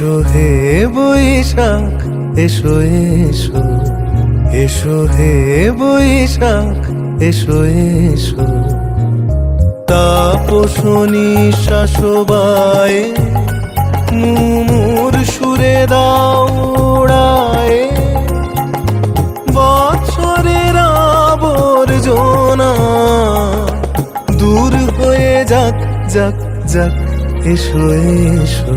এসো হে বৈশাখ, এসো এসো। এসো হে বৈশাখ, এসো এসো। তাপসনী শাসবায়, মুমুর সুরে দাও উড়ায় বছরের আবর্জনা দূর হয়ে যাক যাক যাক, এসো এসো।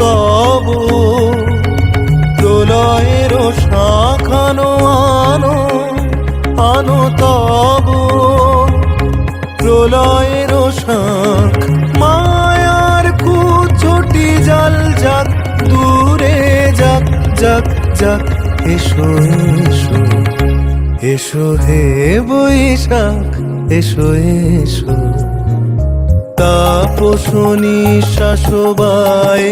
তব প্রলয়ের শাখানো আনো আনো তব প্রলয়ের শাখ মায়ার কুচটি জাল যাক, দূরে যাক যাক যাক, এসো এসো এসো হে বৈশাখ, এসো এসো। তাপসনী শাসবায়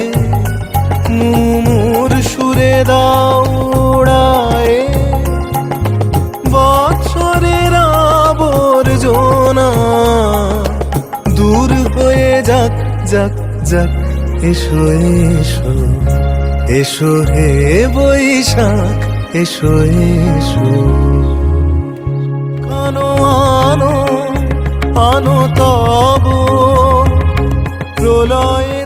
মুমুর সুরে দাও উড়ায় বছরের আবর্জনা দূর হয়ে যাক যাক যাক, এসো এসো এসো হে বৈশাখ, এসো এসো। আনো আনো আনো তব প্রলয়ে